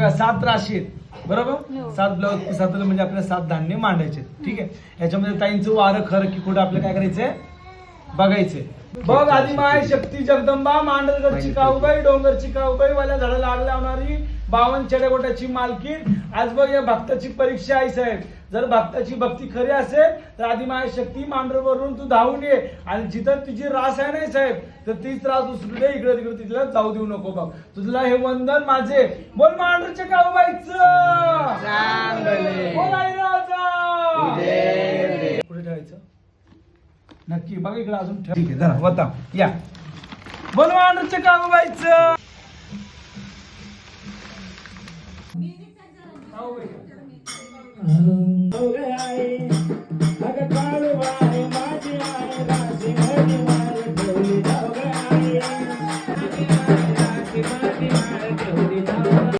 बघा सात राशी आहेत. बरोबर? हो. सात ब्लाऊज पीस हाताला म्हणजे आपल्याला सात धान्य मांडायचे ठीक आहे? याच्यामध्ये ताईंचं वारं खरं की कुठं आपलं काय करायचंय? बघायचे. बघ आधी माय शक्ती जगदंबा मांडरगडची काऊबाई डोंगरची काऊबाई वाल्या झाडाला आग लावणारी बावन गोटाची मालकीण आज बघ या भक्ताची परीक्षा आहे साहेब. जर भक्ताची भक्ती खरी असेल तर आधी माय शक्ती मांडरवरून तू धावून ये. आणि जिथं तुझी रास आहे नाही साहेब तर तीच रास उचलू दे. इकडे तिकडे तिला जाऊ देऊ नको बघ तुझला हे वंदन माझे. बोल मांडरच्या नक्की बघा इकडे अजून ठीक आहे जरा होता या. बनवा अनुच्या कामबाईचं माझी